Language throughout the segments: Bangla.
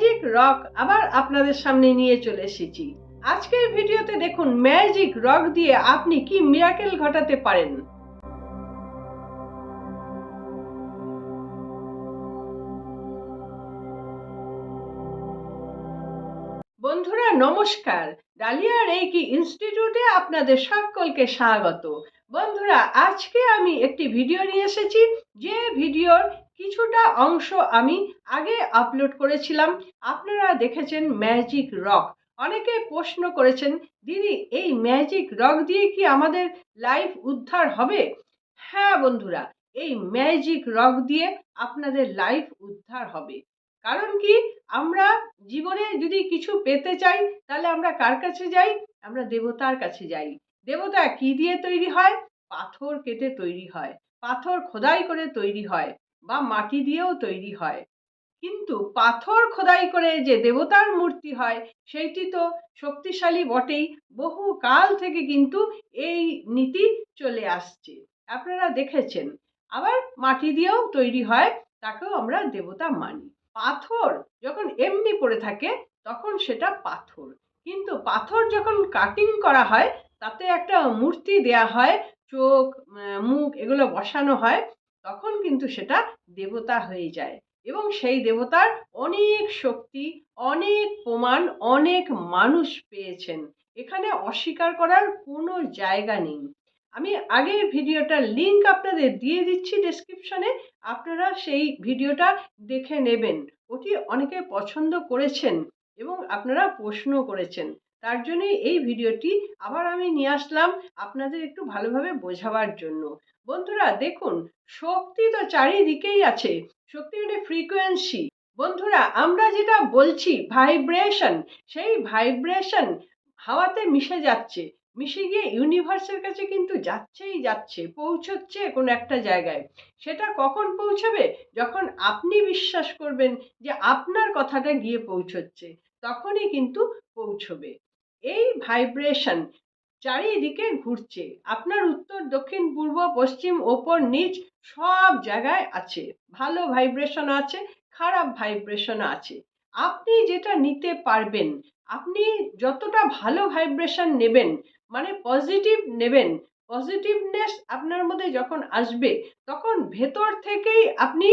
ম্যাজিক রক আবার আপনাদের সামনে নিয়ে চলে এসেছি। আজকের ভিডিওতে দেখুন ম্যাজিক রক দিয়ে আপনি কি মিরাকেল ঘটাতে পারেন। বন্ধুরা নমস্কার। ডালিয়া রেকি ইনস্টিটিউটে আপনাদের সকলকে স্বাগত। বন্ধুরা, আজকে আমি একটি ভিডিও নিয়ে এসেছি। যে ভিডিওর কিছুটা অংশ আমি আগে আপলোড করেছিলাম। আপনারা দেখেছেন ম্যাজিক রক। অনেকে প্রশ্ন করেছেন, দিদি, এই ম্যাজিক রক দিয়ে কি আমাদের লাইফ উদ্ধার হবে? হ্যাঁ বন্ধুরা, এই ম্যাজিক রক দিয়ে আপনাদের লাইফ উদ্ধার হবে। কারণ কি, আমরা জীবনে যদি কিছু পেতে চাই, তাহলে আমরা কার কাছে যাই? আমরা দেবতার কাছে যাই। দেবতা কি দিয়ে তৈরি হয়? পাথর কেটে তৈরি হয়, পাথর খোদাই করে তৈরি হয় বা মাটি দিয়েও তৈরি হয়। কিন্তু পাথর খোদাই করে যে দেবতার মূর্তি হয়, সেইটি তো শক্তিশালী বটেই, বহু কাল থেকে কিন্তু এই নীতি চলে আসছে। আপনারা দেখেছেন, আবার মাটি দিয়েও তৈরি হয়, তাকেও আমরা দেবতা মানি। পাথর যখন এমনি পড়ে থাকে, তখন সেটা পাথর। কিন্তু পাথর যখন কাটিং করা হয় তাতে একটা মূর্তি দেয়া হয়, চোখ মুখ এগুলো বসানো হয়, তখন কিন্তু সেটা দেবতা হয়ে যায়। এবং সেই দেবতার অনেক শক্তি, অনেক প্রমাণ, অনেক মানুষ পেয়েছেন। এখানে অস্বীকার করার কোনো জায়গা নেই। আমি আগের ভিডিওটার লিঙ্ক আপনাদের দিয়ে দিচ্ছি ডেসক্রিপশনে আপনারা সেই ভিডিওটা দেখে নেবেন। ওটি অনেকে পছন্দ করেছেন এবং আপনারা প্রশ্ন করেছেন। তার জন্যই এই ভিডিওটি আবার আমি নিয়ে আসলাম আপনাদের একটু ভালোভাবে বোঝাবার জন্য। বন্ধুরা, দেখুন, শক্তি তো চারিদিকেই আছে, শক্তি মানে ফ্রিকোয়েন্সি বন্ধুরা, আমরা যেটা বলছি ভাইব্রেশন সেই ভাইব্রেশন হাওয়াতে মিশে যাচ্ছে, মিশে গিয়ে ইউনিভার্সের কাছে কিন্তু যাচ্ছেই যাচ্ছে, পৌঁছচ্ছে কোনো একটা জায়গায়। সেটা কখন পৌঁছবে? যখন আপনি বিশ্বাস করবেন যে আপনার কথাটা গিয়ে পৌঁছচ্ছে, তখনই কিন্তু পৌঁছবে। এই ভাইব্রেশন চারিদিকে ঘুরছে। আপনার উত্তর, দক্ষিণ, পূর্ব, পশ্চিম, ওপর, নিচ সব জায়গায় আছে। ভালো ভাইব্রেশন আছে, খারাপ ভাইব্রেশন আছে। আপনি যেটা নিতে পারবেন, আপনি যতটা ভালো ভাইব্রেশন নেবেন মানে পজিটিভ নেবেন পজিটিভনেস আপনার মধ্যে যখন আসবে, তখন ভেতর থেকেই আপনি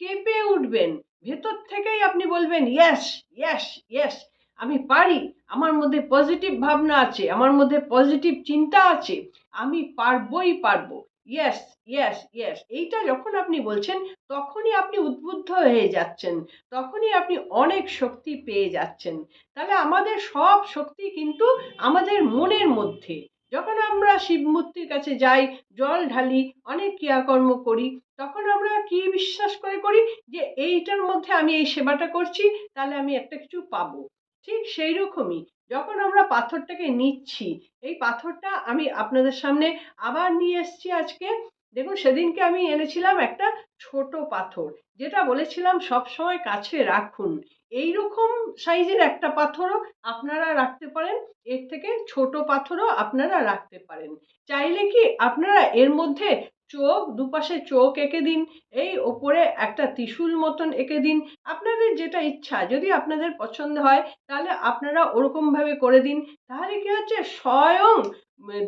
কেঁপে উঠবেন। ভেতর থেকেই আপনি বলবেন ইয়াস ইয়াস ইয়েস আমি পারি। আমার মধ্যে পজিটিভ ভাবনা আছে, আমার মধ্যে পজিটিভ চিন্তা আছে, আমি পারবই পারব। ইয়েস ইয়েস ইয়েস এইটা যখন আপনি বলছেন, তখনই আপনি উদ্বুদ্ধ হয়ে যাচ্ছেন, তখনই আপনি অনেক শক্তি পেয়ে যাচ্ছেন। তাহলে আমাদের সব শক্তি কিন্তু আমাদের মনের মধ্যে। যখন আমরা শিব মূর্তির কাছে যাই, জল ঢালি, অনেক ক্রিয়াকর্ম করি, তখন আমরা কি বিশ্বাস করে করি? যে এইটার মধ্যে আমি এই সেবাটা করছি, তাহলে আমি একটা কিছু পাবো। ঠিক সেই রকমই যখন আমরা পাথরটাকে নিচ্ছি, এই পাথরটা আমি আপনাদের সামনে আবার নিয়ে এসছি আজকে। দেখুন, সেদিনকে আমি এনেছিলাম একটা ছোট পাথর, যেটা বলেছিলাম সব সময় কাছে রাখুন। এই রকম সাইজের একটা পাথরও আপনারা রাখতে পারেন, এর থেকে ছোট পাথরও আপনারা রাখতে পারেন। চাইলে কি আপনারা এর মধ্যে চোখ দুপাশে চোখ এঁকে দিন, এই ওপরে একটা ত্রিশূল মতন এঁকে দিন। আপনাদের যেটা ইচ্ছা, যদি আপনাদের পছন্দ হয়, তাহলে আপনারা ওরকমভাবে করে দিন। তাহলে কি হচ্ছে? স্বয়ং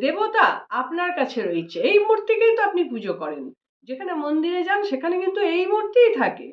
দেবতা আপনার কাছে রয়েছে। এই মূর্তিকেই তো আপনি পুজো করেন। যেখানে মন্দিরে যান, সেখানে কিন্তু এই মূর্তিই থাকে।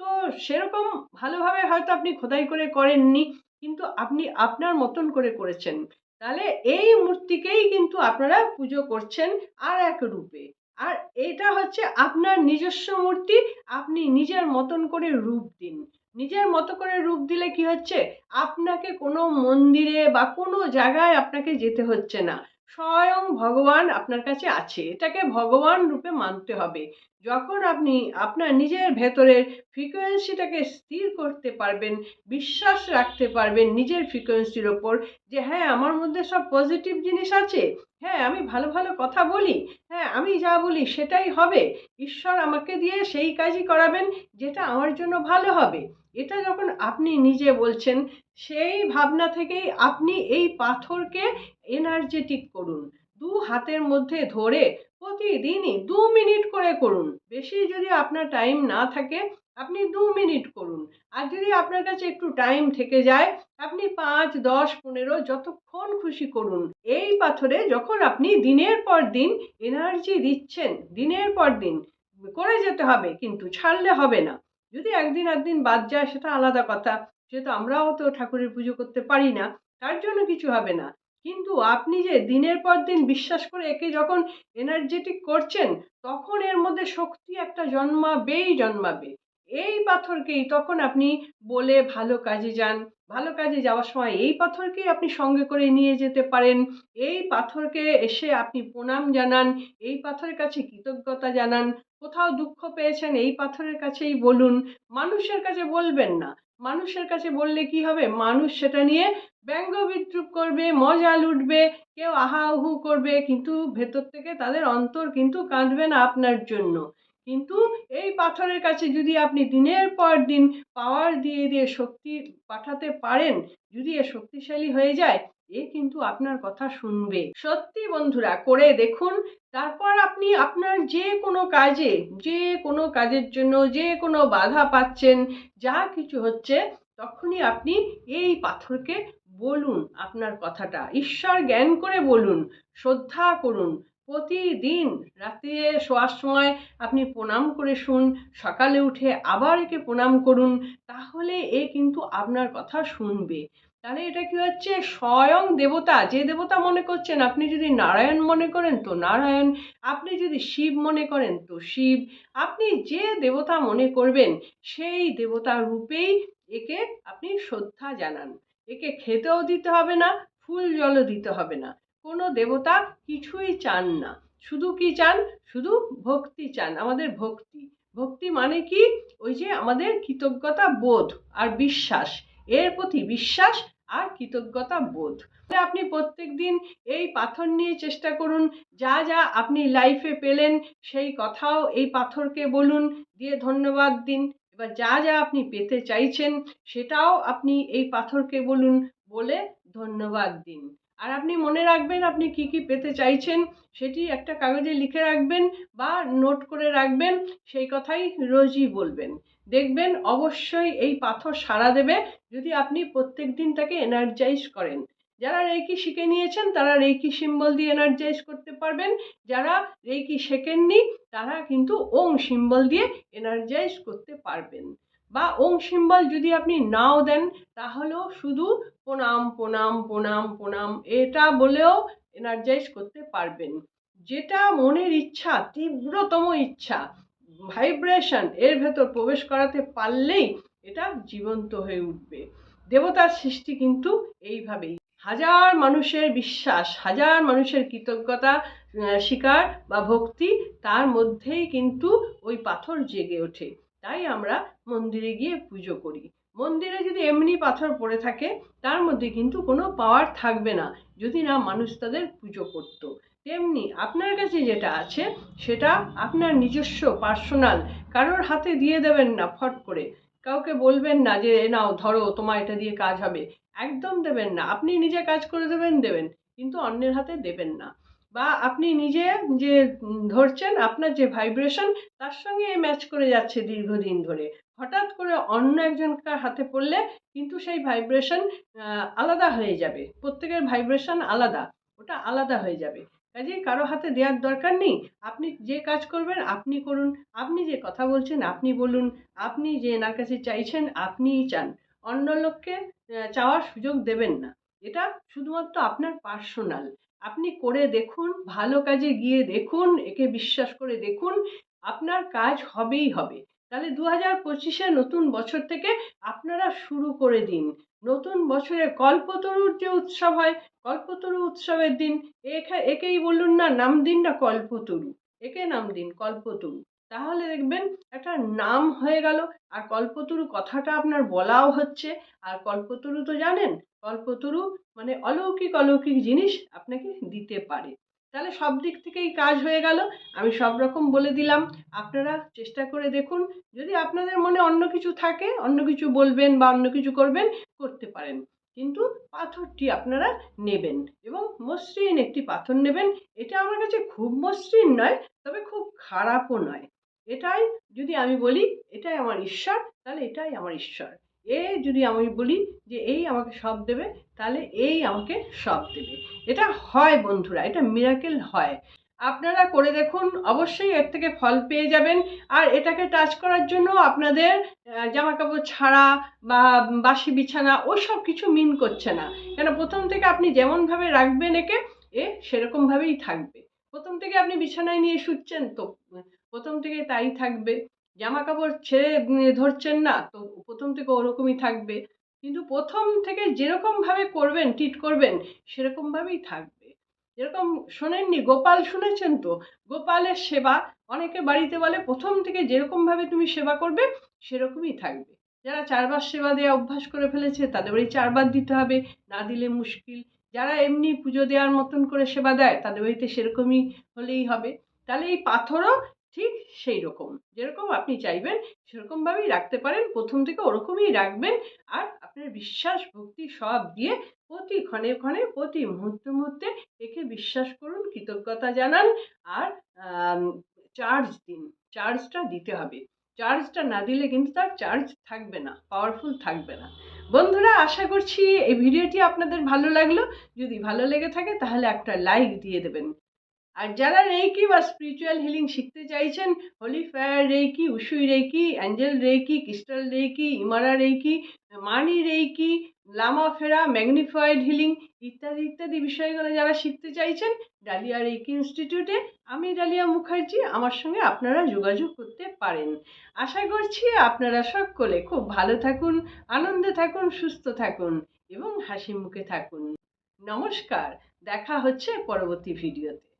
তো সেরকম ভালোভাবে হয়তো আপনি খোদাই করে করেননি, কিন্তু আপনি আপনার মতন করে করেছেন। তাহলে এই মূর্তিকেই কিন্তু আপনারা পুজো করছেন আর এক রূপে। আর এটা হচ্ছে আপনার নিজস্ব মূর্তি, আপনি নিজের মতন করে রূপ দিন। নিজের মতো করে রূপ দিলে কি হচ্ছে? আপনাকে কোনো মন্দিরে বা কোনো জায়গায় আপনাকে যেতে হচ্ছে না। স্বয়ং ভগবান আপনার কাছে আছে। এটাকে ভগবান রূপে মানতে হবে। যখন আপনি আপনার নিজের ভেতরের ফ্রিকোয়েন্সিটাকে স্থির করতে পারবেন, বিশ্বাস রাখতে পারবেন নিজের ফ্রিকোয়েন্সির ওপর যে হ্যাঁ আমার মধ্যে সব পজিটিভ জিনিস আছে। হ্যাঁ আমি ভালো ভালো কথা বলি। হ্যাঁ আমি যা বলি সেটাই হবে। ঈশ্বর আমাকে দিয়ে সেই কাজই করাবেন যেটা আমার জন্য ভালো হবে। এটা যখন আপনি নিজে বলছেন, সেই ভাবনা থেকেই আপনি এই পাথরকে এনার্জেটিক করুন। দু হাতের মধ্যে ধরে প্রতিদিনই দু মিনিট করে করুন। বেশি যদি আপনার টাইম না থাকে, আপনি দু মিনিট করুন। আর যদি আপনার কাছে একটু টাইম থেকে যায়, আপনি পাঁচ, দশ, পনেরো যতক্ষণ খুশি করুন। এই পাথরে যখন আপনি দিনের পর দিন এনার্জি দিচ্ছেন, দিনের পর দিন, করে যেতে হবে কিন্তু, ছাড়লে হবে না। যদি একদিন একদিন বাদ যায় সেটা আলাদা কথা। যেহেতু আমরাও তো ঠাকুরের পুজো করতে পারি না, তার জন্য কিছু হবে না। কিন্তু আপনি যে দিনের পর দিন বিশ্বাস করে একে যখন এনার্জেটিক করছেন, তখন এর মধ্যে শক্তি একটা জন্মাবেই জন্মাবে। এই পাথরকেই তখন আপনি বলে ভালো কাজে যান। ভালো কাজে যাওয়ার সময় এই পাথরকেই আপনি সঙ্গে করে নিয়ে যেতে পারেন। এই পাথরকে এসে আপনি প্রণাম জানান। এই পাথরের কাছে কৃতজ্ঞতা জানান। কোথাও দুঃখ পেয়েছেন, এই পাথরের কাছেই বলুন। মানুষের কাছে বলবেন না। মানুষের কাছে বললে কি হবে? মানুষ সেটা নিয়ে ব্যঙ্গ বিদ্রুপ করবে, মজা লুটবে, কেউ আহা উহু করবে, কিন্তু ভেতর থেকে তাদের অন্তর কিন্তু কাঁদবে না আপনার জন্য। কিন্তু এই পাথরের কাছে যদি আপনি দিনের পর দিন পাওয়ার দিয়ে দিয়ে শক্তি পাঠাতে পারেন, যদি এ শক্তিশালী হয়ে যায় এ কিন্তু আপনার কথা শুনবে। সত্যি বন্ধুরা, করে দেখুন। তারপর আপনি আপনার যে কোনো কাজে, যে কোনো কাজের জন্য, যে কোনো বাধা পাচ্ছেন, যা কিছু হচ্ছে, তখনই আপনি এই পাথরকে বলুন আপনার কথাটা। ঈশ্বর জ্ঞান করে বলুন, শ্রদ্ধা করুন। প্রতিদিন রাতে শোয়ার সময় আপনি প্রণাম করে শুন, সকালে উঠে আবার একে প্রণাম করুন, তাহলে এ কিন্তু আপনার কথা শুনবে। তাহলে এটা কি হচ্ছে? স্বয়ং দেবতা, যে দেবতা মনে করছেন, আপনি যদি নারায়ণ মনে করেন তো নারায়ণ, আপনি যদি শিব মনে করেন তো শিব, আপনি যে দেবতা মনে করবেন, সেই দেবতা রূপেই একে আপনি শ্রদ্ধা জানান। একে খেতেও দিতে হবে না, ফুল জলও দিতে হবে না। কোনো দেবতা কিছুই চান না। শুধু কি চান? শুধু ভক্তি চান, আমাদের ভক্তি। ভক্তি মানে কি? ওই যে আমাদের কৃতজ্ঞতা বোধ আর বিশ্বাস। এর প্রতি বিশ্বাস আর কৃতজ্ঞতা বোধ। আপনি প্রত্যেক দিন এই পাথর নিয়ে চেষ্টা করুন, যা যা আপনি লাইফে পেলেন, সেই কথাও এই পাথরকে বলুন, দিয়ে ধন্যবাদ দিন। এবার যা যা আপনি পেতে চাইছেন, সেটাও আপনি এই পাথরকে বলুন বলে ধন্যবাদ দিন। আর আপনি মনে রাখবেন, আপনি কি কি পেতে চাইছেন, সেটি একটা কাগজে লিখে রাখবেন বা নোট করে রাখবেন, সেই কথাই রোজই বলবেন। দেখবেন অবশ্যই এই পাথর সাড়া দেবে যদি আপনি প্রত্যেক দিন তাকে এনার্জাইজ করেন। যারা রেকি শিখে নিয়েছেন, তারা রেকি সিম্বল দিয়ে এনার্জাইজ করতে পারবেন। যারা রেকি শেখেননি, তারা কিন্তু ওং সিম্বল দিয়ে এনার্জাইজ করতে পারবেন। বা ওং সিম্বল যদি আপনি নাও দেন, তাহলেও শুধু প্রণাম প্রণাম প্রণাম প্রণাম এটা বলেও এনার্জাইজ করতে পারবেন। যেটা মনের ইচ্ছা, তীব্রতম ইচ্ছা ভাইব্রেশন এর ভেতর প্রবেশ করাতে পারলেই এটা জীবন্ত হয়ে উঠবে। দেবতার সৃষ্টি কিন্তু এইভাবেই। হাজার মানুষের বিশ্বাস, হাজার মানুষের কৃতজ্ঞতা শিকার বা ভক্তি তার মধ্যেই কিন্তু ওই পাথর জেগে ওঠে। তাই আমরা মন্দিরে গিয়ে পুজো করি। মন্দিরে যদি এমনি পাথর পড়ে থাকে, তার মধ্যে কিন্তু কোনো পাওয়ার থাকবে না, যদি না মানুষ তাদের পুজো করত। তেমনি আপনার কাছে যেটা আছে, সেটা আপনার নিজস্ব পার্সোনাল কারোর হাতে দিয়ে দেবেন না, ফট করে। কাউকে বলবেন না যে নাও, ধরো, তোমার এটা দিয়ে কাজ হবে। একদম দেবেন না। আপনি নিজে কাজ করে দেবেন দেবেন। কিন্তু অন্যের হাতে দেবেন না। বা আপনি নিজে যে ধরছেন, আপনার যে ভাইব্রেশন তার সঙ্গে ম্যাচ করে যাচ্ছে দীর্ঘদিন ধরে। হঠাৎ করে অন্য একজনকার হাতে পড়লে কিন্তু সেই ভাইব্রেশন আলাদা হয়ে যাবে। প্রত্যেকের ভাইব্রেশন আলাদা। ওটা আলাদা হয়ে যাবে। কাজেই কারও হাতে দেওয়ার দরকার নেই। আপনি যে কাজ করবেন, আপনি করুন। আপনি যে কথা বলছেন, আপনি বলুন। আপনি যে এনার কাছে চাইছেন, আপনিই চান। অন্য লোককে চাওয়ার সুযোগ দেবেন না। এটা শুধুমাত্র আপনার পার্সোনাল। আপনি করে দেখুন, ভালো কাজে গিয়ে দেখুন, একে বিশ্বাস করে দেখুন, আপনার কাজ হবেই হবে। তাহলে দু হাজার পঁচিশে নতুন বছর থেকে আপনারা শুরু করে দিন। নতুন বছরে কল্পতরুর যে উৎসব হয়, কল্পতরু উৎসবের দিন একেই বলুন না নাম দিন না কল্পতরু, একে নাম দিন কল্পতরু। তাহলে দেখবেন একটা নাম হয়ে গেল, আর কল্পতরু কথাটা আপনার বলাও হচ্ছে, আর কল্পতরু তো জানেন, কল্পতরু মানে অলৌকিক অলৌকিক জিনিস আপনাকে দিতে পারে। তাহলে সব দিক থেকেই কাজ হয়ে গেল। আমি সব রকম বলে দিলাম। আপনারা চেষ্টা করে দেখুন। যদি আপনাদের মনে অন্য কিছু থাকে, অন্য কিছু বলবেন বা অন্য কিছু করবেন, করতে পারেন। কিন্তু পাথরটি আপনারা নেবেন এবং মসৃণ একটি পাথর নেবেন। এটা আমার কাছে খুব মসৃণ নয়, তবে খুব খারাপও নয়। এটাই যদি আমি বলি, এটাই আমার ঈশ্বর, তাহলে এটাই আমার ঈশ্বর। এ যদি আমি বলি যে এই আমাকে সব দেবে, তাহলে এই আমাকে সব দেবে। এটা হয় বন্ধুরা, এটা মিরাকেল হয়। আপনারা করে দেখুন, অবশ্যই এর থেকে ফল পেয়ে যাবেন। আর এটাকে টাচ করার জন্য আপনাদের জামা কাপড় ছাড়া বা বাসি বিছানা, ওসব কিছু মিন করছে না। কেন, প্রথম থেকে আপনি যেমনভাবে রাখবেন একে, এ সেরকমভাবেই থাকবে। প্রথম থেকে আপনি বিছানায় নিয়ে শুচ্ছেন তো, প্রথম থেকে তাই থাকবে। জামা কাপড় ছেড়ে ধরছেন না, তো প্রথম থেকে ওরকমই থাকবে। কিন্তু প্রথম থেকে যেরকমভাবে করবেন ট্রিট করবেন, সেরকমভাবেই থাকবে। যেরকম শোনেননি, গোপাল শুনেছেন তো? গোপালের সেবা, অনেকে বাড়িতে বলে প্রথম থেকে যেরকমভাবে তুমি সেবা করবে, সেরকমই থাকবে। যারা চারবার সেবা দেওয়া অভ্যাস করে ফেলেছে, তাদের বাড়ি চারবার দিতে হবে, না দিলে মুশকিল। যারা এমনি পুজো দেওয়ার মতন করে সেবা দেয়, তাদের বাড়িতে সেরকমই হলেই হবে। তাহলে এই পাথরও ঠিক সেই রকম। যেরকম আপনি চাইবেন সেরকমভাবেই রাখতে পারেন। প্রথম থেকে ওরকমই রাখবেন। আর আপনার বিশ্বাস ভক্তি সব দিয়ে প্রতি ক্ষণে ক্ষণে, প্রতি মুহূর্তে মুহূর্তে একে বিশ্বাস করুন, কৃতজ্ঞতা জানান। আর চার্জ দিন। চার্জটা দিতে হবে। চার্জটা না দিলে কিন্তু তার চার্জ থাকবে না পাওয়ারফুল থাকবে না। বন্ধুরা, আশা করছি এই ভিডিওটি আপনাদের ভালো লাগল। যদি ভালো লেগে থাকে, তাহলে একটা লাইক দিয়ে দেবেন। আর যারা রেইকি বা স্পিরিচুয়াল হিলিং শিখতে চাইছেন, holy fire reiki, Usui reiki, angel reiki, crystal reiki, Imara reiki, money reiki, Lama Fera, magnified healing ইত্যাদি ইত্যাদি বিষয়গুলো যারা শিখতে চাইছেন, ডালিয়া রেইকি ইনস্টিটিউটে আমি ডালিয়া মুখার্জি, আমার সঙ্গে আপনারা যোগাযোগ করতে পারেন। আশা করছি আপনারা সকলে খুব ভালো থাকুন, আনন্দে থাকুন, সুস্থ থাকুন এবং হাসি মুখে থাকুন। নমস্কার, দেখা হচ্ছে পরবর্তী ভিডিওতে